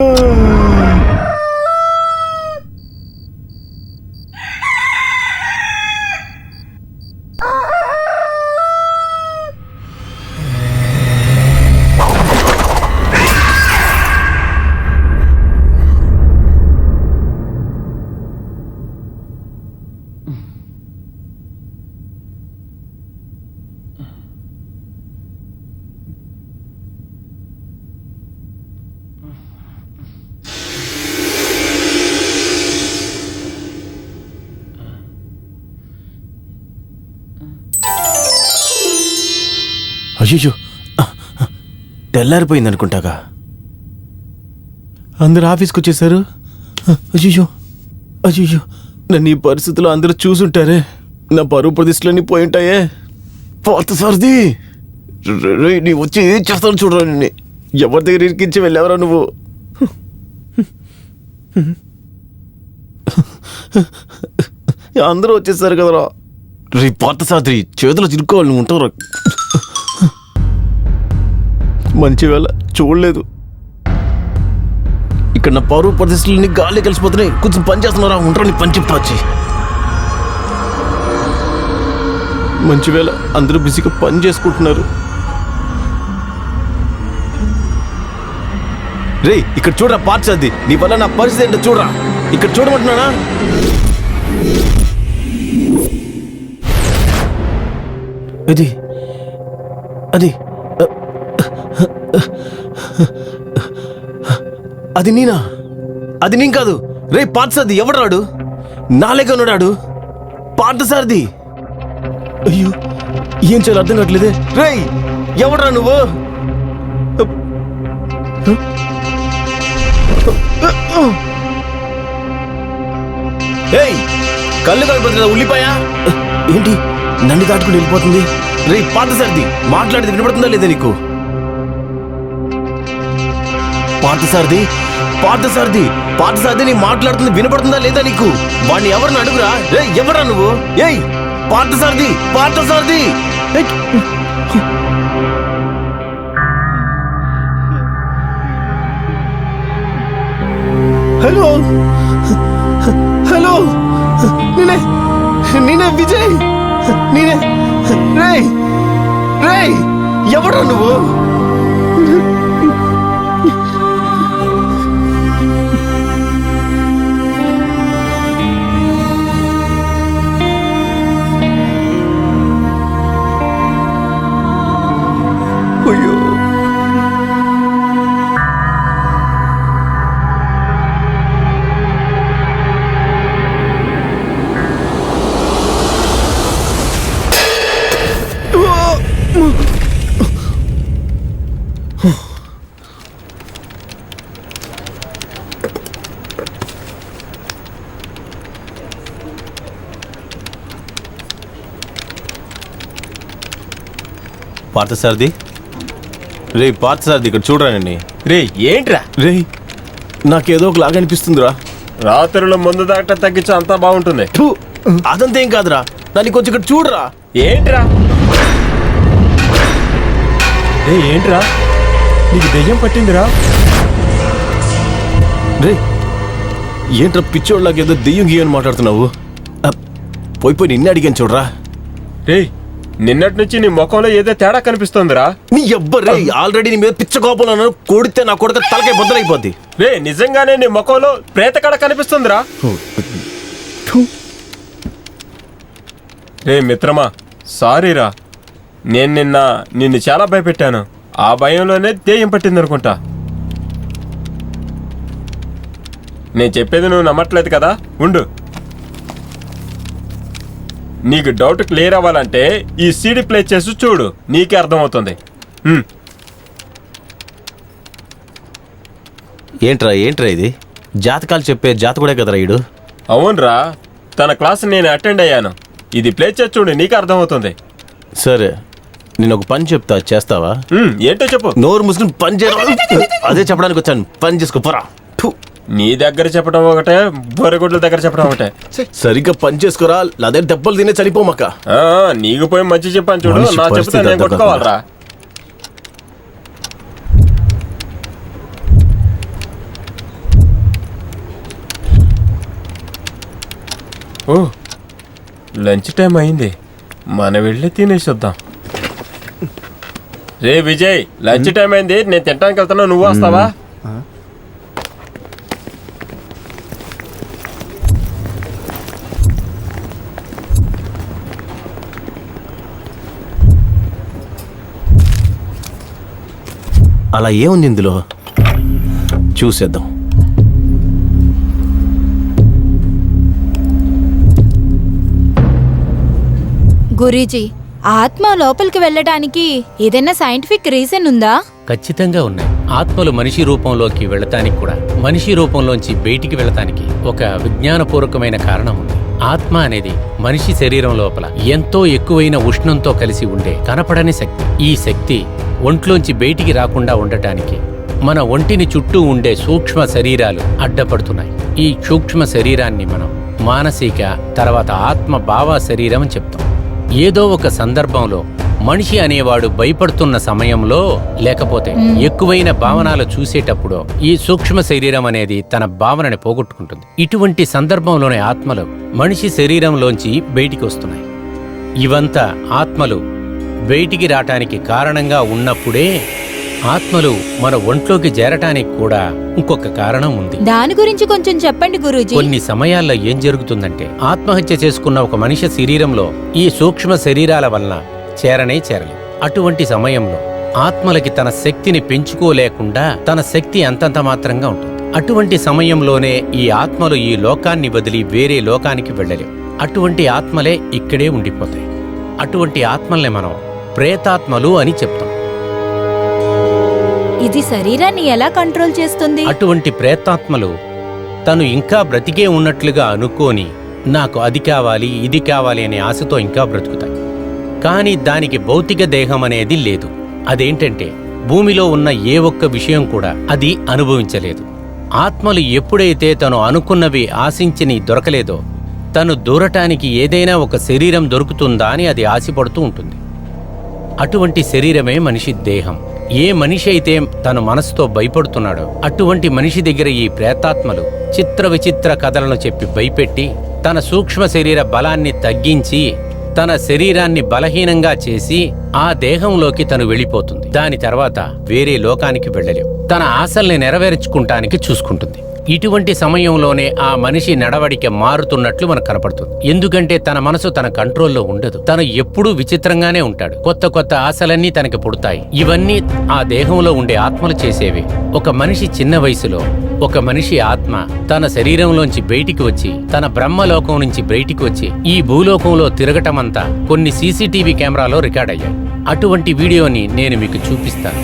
음... అయ్యో తెల్లారిపోయింది అనుకుంటాగా? అందరు ఆఫీస్కి వచ్చేసారు అయ్యో అయ్యో నన్ను ఈ పరిస్థితిలో అందరూ చూసుంటారే. నా పరువు ప్రతిష్టలన్నీ పోయింటాయే. పోత సర్ది నీ వచ్చి ఏం చేస్తాను చూడరా నిన్ను. ఎవరి దగ్గర ఇరికించి వెళ్ళావరా నువ్వు? అందరూ వచ్చేసారు కదరా. రే పాత సాద్రి చేతులు చిరుక్కోవాలి నువ్వు ఉంటావు మంచి వేళ చూడలేదు. ఇక్కడ నా పరువు ప్రతిష్టలన్నీ గాలి కలిసిపోతున్నాయి. కొంచెం పని చేస్తున్నారా? ఉంటారు నీ పని చెప్తా వచ్చి మంచి వేళ అందరూ బిజీగా పని చేసుకుంటున్నారు. రే ఇక్కడ చూడరా పార్ట్స్ అది. నీ వల్ల నా పరిస్థితి ఏంటో చూడరా. ఇక్కడ చూడమంటున్నానా? ఇది అది అది నేనా? అది నేను కాదు. రే పాతసారది ఎవడాడు నాలేగా ఉన్నాడు పాతసారది అయ్యో ఏం చేయాలి అర్థం కావట్లేదే. రే ఎవడరా నువ్వు? ఏయ్ కళ్ళు కలిపోతుందా ఉల్లిపాయ? ఏంటి నన్ను దాటుకుని వెళ్ళిపోతుంది? రే పాతసారది మాట్లాడేది వినపడుతుందా లేదా నీకు? పార్థసారథి పార్థసారథి పార్థసారథి నీ మాట్లాడుతుంది వినపడుతుందా లేదా నీకు? వాడిని ఎవరిని అడుగురా? రే ఎవరా నువ్వు? ఏయ్ పార్థసారథి పార్థసారథి. హలో! హలో! నేనే నేనే విజయ్! నేనే రే రే ఎవరా నువ్వు? పార్థసారథి. రే పార్థసారథి ఇక్కడ చూడరానండి రే ఏంట్రా? రే నాకేదో ఒకలాగా అనిపిస్తుందిరా. రాత్రిలో ముందు దాకా తగ్గించి అంతా బాగుంటుంది. ఫు, అదంతా ఏం కాదురా దాన్ని కొంచెం ఇక్కడ చూడరా. ఏంట్రా? రే ఏంట్రా? నీకు దెయ్యం పట్టిందిరా? రే ఏంట్రా పిచ్చోళ్ళకి ఏదో దెయ్యం గీయని మాట్లాడుతున్నావు? పోయి పోయి నిన్నే అడిగాను చూడరా. రే నిన్నటి నుంచి నీ ముఖంలో ఏదో తేడా కనిపిస్తోందిరా. నీ ఎవ్వరే ఆల్రెడీ నీ మీద పిచ్చ కోపంలో కొడితే నా కొడుకు తలకాయ బద్దలైపోద్ది. రే నిజంగానే నీ ముఖంలో ప్రేతకడ కనిపిస్తుందిరా. రే మిత్రమా సారీరా. నేను నిన్న నిన్ను చాలా భయపెట్టాను. ఆ భయంలోనే దెయ్యం పట్టిందనుకుంటా. నేను చెప్పేది నువ్వు నమ్మట్లేదు కదా? ఉండు. నీకు డౌట్ క్లియర్ అవ్వాలంటే ఈ సీడీ ప్లే చేసి చూడు. నీకే అర్థమవుతుంది. హ్మ్. ఏంట్రా ఏంట్రా ఇది? జాతకాలు చెప్పే జాతకుడే కదరా ఈడు? అవునరా. తన క్లాస్ నేను అటెండ్ అయ్యాను. ఇది ప్లే చేసి చూడు నీకు అర్థమవుతుంది. సరే. నేను ఒక పని చెప్తా చేస్తావా? హ్మ్, ఏంటో చెప్పు. నోరు ముసుకుని పని చేయ అదే చెప్పడానికి వచ్చాను. పని చేసుకో పోరా. ఫు. నీ దగ్గర చెప్పడం ఒకటే బొరగొడ్ల దగ్గర చెప్పడం ఒకటే. సరిగ్గా పని చేసుకోరా అదే దెబ్బలు తినే చనిపోమక్క నీకు పోయి మంచి చెప్పాను చూడు నా చెప్తే నేను కొట్టుకోవాలరా. ఓ లంచ్ టైం అయింది. మన వెళ్ళి తినేసొద్దాం రే విజయ్ లంచ్ టైం అయింది నేను తినడానికి వెళ్తాను నువ్వు వస్తావా? అలా ఏముంది ఇందులో? చూసేద్దాం. గురీజీ ఆత్మ లోపలికి వెళ్ళటానికి ఏదైనా సైంటిఫిక్ రీజన్ ఉందా? ఖచ్చితంగా ఉన్నాయి. ఆత్మలు మనిషి రూపంలోకి వెళ్ళటానికి కూడా. మనిషి రూపంలోంచి బయటికి వెళ్ళటానికి ఒక విజ్ఞానపూర్వకమైన కారణం ఉంది. ఆత్మ అనేది మనిషి శరీరం లోపల ఎంతో ఎక్కువైన ఉష్ణంతో కలిసి ఉండే కనపడని శక్తి. ఈ శక్తి ఒంట్లోంచి బయటికి రాకుండా ఉండటానికి మన ఒంటిని చుట్టూ ఉండే సూక్ష్మ శరీరాలు అడ్డపడుతున్నాయి. ఈ సూక్ష్మ శరీరాన్ని మనం మానసిక తర్వాత ఆత్మ భావ శరీరం అని చెప్తాం. ఏదో ఒక సందర్భంలో మనిషి అనేవాడు భయపడుతున్న సమయంలో లేకపోతే ఎక్కువైన భావనాలు చూసేటప్పుడు ఈ సూక్ష్మ శరీరం అనేది తన భావనని పోగొట్టుకుంటుంది. ఇటువంటి సందర్భంలోనే ఆత్మలు మనిషి శరీరంలోంచి బయటికి వస్తున్నాయి. ఇవంతా ఆత్మలు బయటికి రావటానికి కారణంగా ఉన్నప్పుడే ఆత్మలు మన ఒంట్లోకి చేరటానికి కూడా ఇంకొక కారణం ఉంది. దాని గురించి కొంచెం చెప్పండి గురూజీ. కొన్ని సమయాల్లో ఏం జరుగుతుందంటే ఆత్మహత్య చేసుకున్న ఒక మనిషి శరీరంలో ఈ సూక్ష్మ శరీరాల వలన చేరనే చేరలేదు. అటువంటి సమయంలో ఆత్మలకి తన శక్తిని పెంచుకోలేకుండా తన శక్తి అంతంత మాత్రంగా ఉంటుంది. అటువంటి సమయంలోనే ఈ ఆత్మలు ఈ లోకాన్ని వదిలి వేరే లోకానికి వెళ్ళలేవు. అటువంటి ఆత్మలే ఇక్కడే ఉండిపోతాయి. అటువంటి ఆత్మల్ని మనం ప్రేతాత్మలు అని చెప్తాం. ఇది శరీరాన్ని ఎలా కంట్రోల్ చేస్తుంది? అటువంటి ప్రేతాత్మలు తను ఇంకా బ్రతికే ఉన్నట్లుగా అనుకోని నాకు అది కావాలి ఇది కావాలి అనే ఆశతో ఇంకా బ్రతుకుతాయి. కానీ దానికి భౌతిక దేహం అనేది లేదు. అదేంటంటే భూమిలో ఉన్న ఏ ఒక్క విషయం కూడా అది అనుభవించలేదు. ఆత్మలు ఎప్పుడైతే తను అనుకున్నవి ఆశించని దొరకలేదో తను దూరటానికి ఏదైనా ఒక శరీరం దొరుకుతుందా అని అది ఆశపడుతూ ఉంటుంది. అటువంటి శరీరమే మనిషి దేహం. ఏ మనిషి అయితే తన మనసుతో భయపడుతున్నాడో అటువంటి మనిషి దగ్గర ఈ ప్రేతాత్మలు చిత్ర విచిత్ర కథలను చెప్పి భయపెట్టి తన సూక్ష్మ శరీర బలాన్ని తగ్గించి తన శరీరాన్ని బలహీనంగా చేసి ఆ దేహంలోకి తను వెళ్ళిపోతుంది. దాని తర్వాత వేరే లోకానికి వెళ్ళలేవు. తన ఆశల్ని నెరవేర్చుకుంటానికి చూసుకుంటుంది. ఇటువంటి సమయంలోనే ఆ మనిషి నడవడిక మారుతున్నట్లు మనకు కనపడుతుంది. ఎందుకంటే తన మనసు తన కంట్రోల్లో ఉండదు. తను ఎప్పుడూ విచిత్రంగానే ఉంటాడు. కొత్త కొత్త ఆశలన్నీ తనకి పుడతాయి. ఇవన్నీ ఆ దేహంలో ఉండే ఆత్మలు చేసేవి. ఒక మనిషి చిన్న వయసులో ఒక మనిషి ఆత్మ తన శరీరంలోంచి బయటికి వచ్చి తన బ్రహ్మలోకం నుంచి బయటికి వచ్చి ఈ భూలోకంలో తిరగటమంతా కొన్ని సీసీటీవీ కెమెరాలో రికార్డ్ అయ్యాయి. అటువంటి వీడియోని నేను మీకు చూపిస్తాను.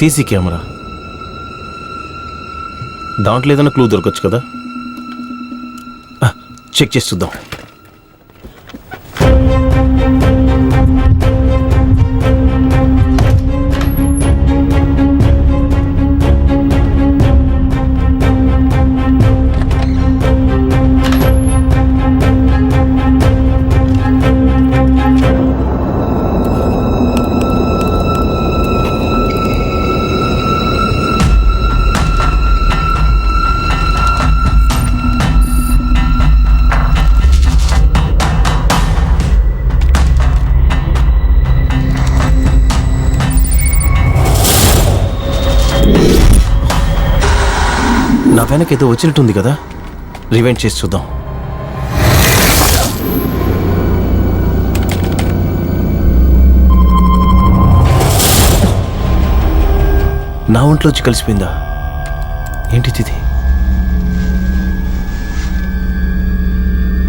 CC camera. దాంట్లో ఏదైనా క్లూ దొరకచ్చు కదా? చెక్ చేసి చూద్దాం. నా వెనక ఏదో వచ్చినట్టుంది కదా. రివెంట్ చేసి చూద్దాం. నా ఒంట్లో వచ్చి కలిసిపోయిందా? ఏంటిది ఇది?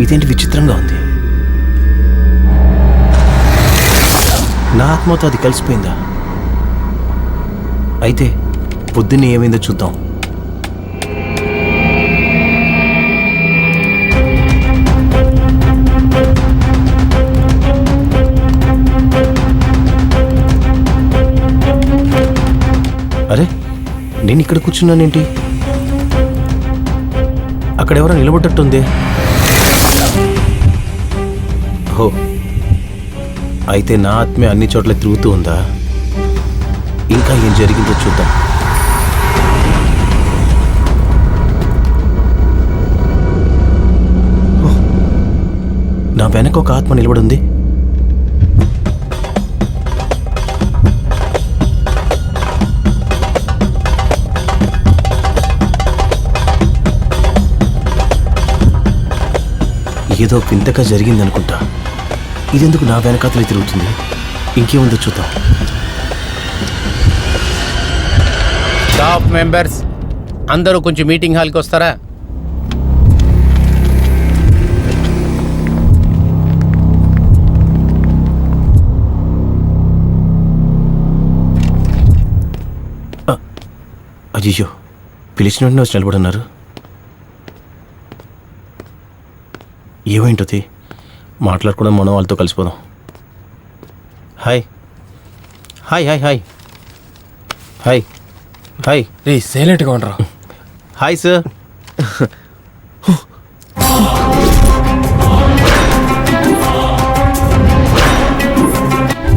ఇదేంటి విచిత్రంగా ఉంది? నా ఆత్మతో అది కలిసిపోయిందా? అయితే పొద్దున్నే ఏమైందో చూద్దాం. నేను ఇక్కడ కూర్చున్నానేంటి? అక్కడెవరో నిలబడ్డట్టుంది. ఓ అయితే నా ఆత్మే అన్ని చోట్ల తిరుగుతూ ఉందా? ఇంకా ఏం జరిగిందో చూద్దాం. నా వెనక ఒక ఆత్మ నిలబడి ఉంది. ఏదో వింతగా జరిగిందనుకుంటా. ఇదెందుకు నా వెనకాతలే తిరుగుతుంది? ఇంకేముందో చూద్దాం. స్టాఫ్ మెంబర్స్ అందరూ కొంచెం మీటింగ్ హాల్కి వస్తారా? అయ్యో పిలిచిన వెంటనే వచ్చి నిలబడన్నారు. ఏమైంటుంది మాట్లాడుకోవడం మనం వాళ్ళతో కలిసిపోదాం. Hi hi hi hi hi hi రే సైలెంట్గా ఉండరా? హాయ్ సార్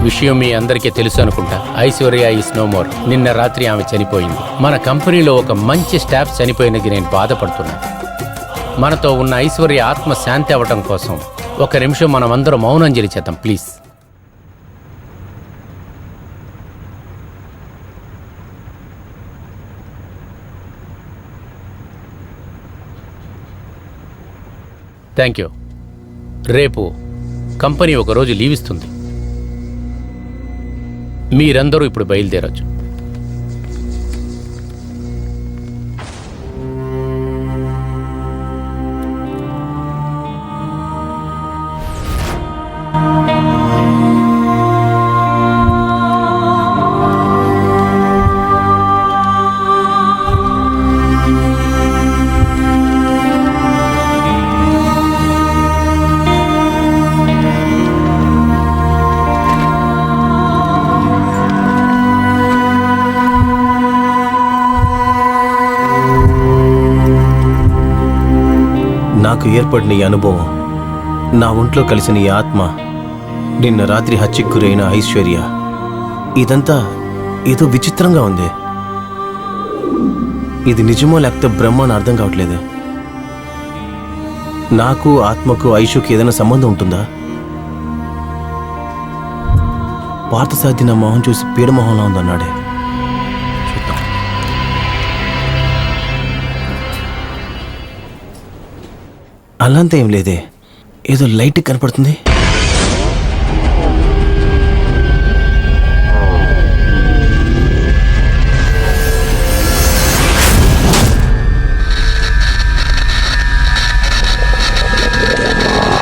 విషయం మీ అందరికీ తెలుసు అనుకుంటా. ఐశ్వర్య ఈ స్నోమోర్ నిన్న రాత్రి ఆమె చనిపోయింది. మన కంపెనీలో ఒక మంచి స్టాఫ్ చనిపోయినది నేను బాధపడుతున్నాను. మనతో ఉన్న ఐశ్వర్య ఆత్మ శాంతి అవ్వటం కోసం ఒక నిమిషం మనం అందరం మౌనంజలి చేద్దాం ప్లీజ్. థ్యాంక్ యూ రేపు కంపెనీ ఒకరోజు లీవ్ ఇస్తుంది. మీరందరూ ఇప్పుడు బయలుదేరొచ్చు. నాకు ఏర్పడిన ఈ అనుభవం నా ఒంట్లో కలిసిన ఈ ఆత్మ నిన్న రాత్రి హత్యకు గురైన ఐశ్వర్య ఇదంతా ఏదో విచిత్రంగా ఉంది. ఇది నిజమో లేకపోతే బ్రహ్మ అని అర్థం కావట్లేదు. నాకు ఆత్మకు ఐషుకి ఏదైనా సంబంధం ఉంటుందా? పార్థసారథి నా మొహం చూసి పీడమొహంలా ఉందన్నాడే. అల్లంతా ఏం లేదే. ఏదో లైట్ కనపడుతుంది.